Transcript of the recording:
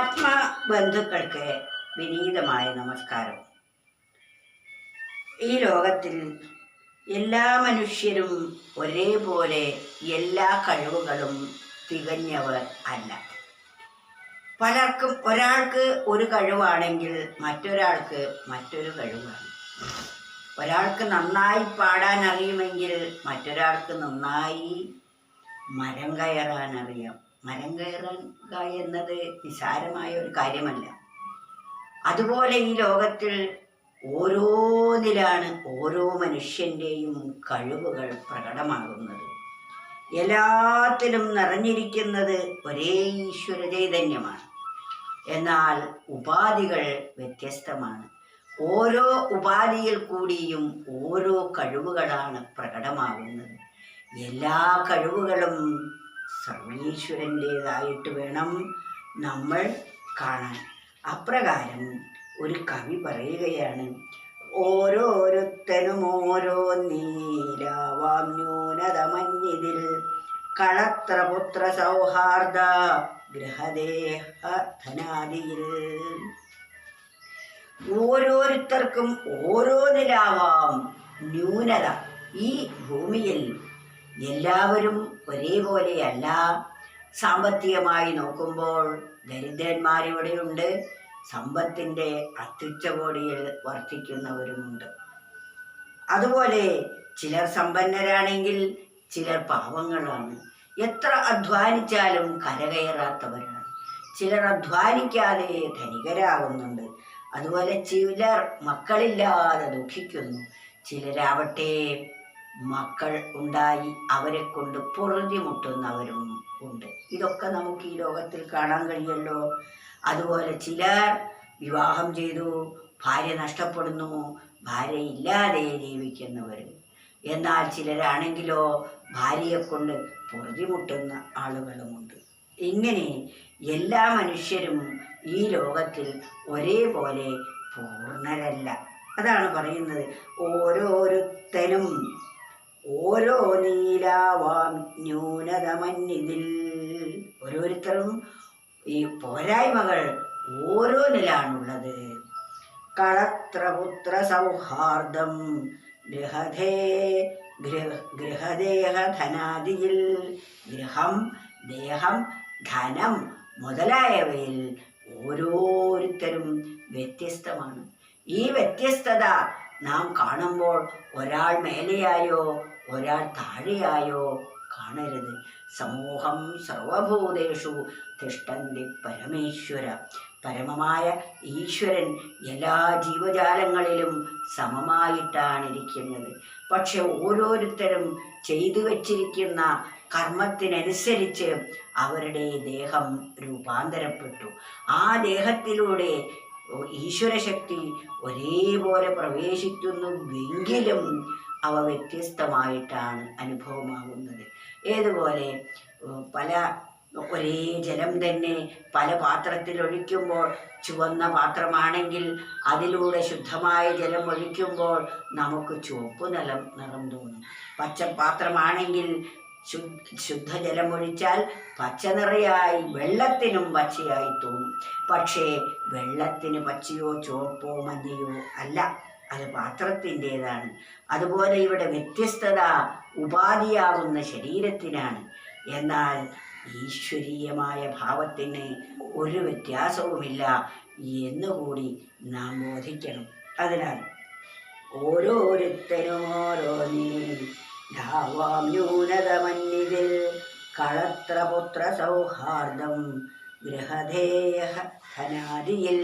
ആത്മബന്ധുക്കൾക്ക് വിനീതമായ നമസ്കാരം. ഈ ലോകത്തിൽ എല്ലാ മനുഷ്യരും ഒരേപോലെ എല്ലാ കഴിവുകളും തികഞ്ഞവർ അല്ല. പലർക്കും ഒരാൾക്ക് ഒരു കഴിവാണെങ്കിൽ മറ്റൊരാൾക്ക് മറ്റൊരു കഴിവാണ്. ഒരാൾക്ക് നന്നായി പാടാൻ അറിയുമെങ്കിൽ മറ്റൊരാൾക്ക് നന്നായി മരം കയറാൻ അറിയാം. മരം കയറുക എന്നത് നിസാരമായ ഒരു കാര്യമല്ല. അതുപോലെ ഈ ലോകത്തിൽ ഓരോന്നിലാണ് ഓരോ മനുഷ്യന്റെയും കഴിവുകൾ പ്രകടമാകുന്നത്. എല്ലാത്തിലും നിറഞ്ഞിരിക്കുന്നത് ഒരേ ഈശ്വര ചൈതന്യമാണ്. എന്നാൽ ഉപാധികൾ വ്യത്യസ്തമാണ്. ഓരോ ഉപാധിയിൽ കൂടിയും ഓരോ കഴിവുകളാണ് പ്രകടമാകുന്നത്. എല്ലാ കഴിവുകളും സർവീശ്വരന്റേതായിട്ട് വേണം നമ്മൾ കാണാൻ. അപ്രകാരം ഒരു കവി പറയുകയാണ് ഓരോരുത്തനും ഓരോ നീലാവാം ന്യൂനത മഞ്ഞിതിൽ കളത്രപുത്ര സൗഹാർദ്ദ ഗ്രഹദേഹ ധനാദിയിൽ ഓരോരുത്തർക്കും ഓരോ നിലാവാം ന്യൂനത ഈ ഭൂമിയിൽ എല്ലാവരും ഒരേപോലെയല്ല. സാമ്പത്തികമായി നോക്കുമ്പോൾ ദരിദ്രന്മാരിവിടെയുണ്ട്. സമ്പത്തിന്റെ അത്യുച്ചകോടിയിൽ വർദ്ധിക്കുന്നവരുമുണ്ട് അതുപോലെ ചിലർ സമ്പന്നരാണെങ്കിൽ ചിലർ പാവങ്ങളാണ്. എത്ര അധ്വാനിച്ചാലും കരകയറാത്തവരാണ്. ചിലർ അധ്വാനിക്കാതെ ധനികരാകുന്നുണ്ട്. അതുപോലെ ചിലർ മക്കളില്ലാതെ ദുഃഖിക്കുന്നു. ചിലരാവട്ടെ മക്കൾ ഉണ്ടായി അവരെ കൊണ്ട് പൊറുതിമുട്ടുന്നവരും ഉണ്ട്. ഇതൊക്കെ നമുക്ക് ഈ ലോകത്തിൽ കാണാൻ കഴിയല്ലോ. അതുപോലെ ചിലർ വിവാഹം ചെയ്തു ഭാര്യ നഷ്ടപ്പെടുന്നു ഭാര്യ ഇല്ലാതെ ജീവിക്കുന്നവരും. എന്നാൽ ചിലരാണെങ്കിലോ ഭാര്യയെ കൊണ്ട് പൊറുതിമുട്ടുന്ന ആളുകളുമുണ്ട്. ഇങ്ങനെ എല്ലാ മനുഷ്യരും ഈ ലോകത്തിൽ ഒരേപോലെ പൂർണരല്ല. അതാണ് പറയുന്നത് ഓരോരുത്തരും. ഓരോ നീലാവാം ന്യൂനതമന്നിതിൽ ഓരോരുത്തരും ഈ പോരായ്മകൾ ഓരോന്നിലാണുള്ളത്. കളത്രപുത്ര സൗഹാർദ്ദം ഗൃഹധേ ഗൃഹദേഹധനാദിയിൽ. ഗൃഹദേഹ ധനാദിയിൽ ഗൃഹം ദേഹം ധനം മുതലായവയിൽ ഓരോരുത്തരും വ്യത്യസ്തമാണ്. ഈ വ്യത്യസ്തത നാം കാണുമ്പോൾ ഒരാൾ മേലെയായോ ഒരാൾ താഴെയായോ കാണരുത്. സമൂഹം സർവഭൂതേഷു തിഷ്ടന്തി പരമേശ്വര. പരമമായ ഈശ്വരൻ എല്ലാ ജീവജാലങ്ങളിലും സമമായിട്ടാണ് ഇരിക്കുന്നത് പക്ഷെ ഓരോരുത്തരും ചെയ്തു വച്ചിരിക്കുന്ന കർമ്മത്തിനനുസരിച്ച് അവരുടെ ദേഹം രൂപാന്തരപ്പെട്ടു. ആ ദേഹത്തിലൂടെ ഈശ്വരശക്തി ഒരേപോലെ പ്രവേശിക്കുന്നുവെങ്കിലും അവ വ്യത്യസ്തമായിട്ടാണ് അനുഭവമാകുന്നത്. ഏതുപോലെ പല ഒരേ ജലം തന്നെ പല പാത്രത്തിൽ ഒഴിക്കുമ്പോൾ ചുവന്ന പാത്രമാണെങ്കിൽ അതിലൂടെ ശുദ്ധമായ ജലം ഒഴിക്കുമ്പോൾ നമുക്ക് ചുവപ്പ് നിലം നിറം തോന്നും. പച്ച പാത്രമാണെങ്കിൽ ശുദ്ധ ശുദ്ധജലം ഒഴിച്ചാൽ പച്ച നിറയായി വെള്ളത്തിനും പച്ചയായി തോന്നും. പക്ഷേ വെള്ളത്തിന് പച്ചയോ ചുവപ്പോ മഞ്ഞയോ അല്ല അത് പാത്രത്തിന്റെതാണ്. അതുപോലെ ഇവിടെ വ്യത്യസ്തത ഉപാധിയാകുന്ന ശരീരത്തിനാണ്. എന്നാൽ ഈശ്വരീയമായ ഭാവത്തിന് ഒരു വ്യത്യാസവുമില്ല എന്നുകൂടി നാം ബോധിക്കണം. അതിനാൽ ഓരോരുത്തരും ഓരോ ധാവാം ന്യൂനതമന്യതിൽ കളത്രപുത്ര സൗഹാർദ്ദം ഗൃഹധേയ ധനാദിയിൽ.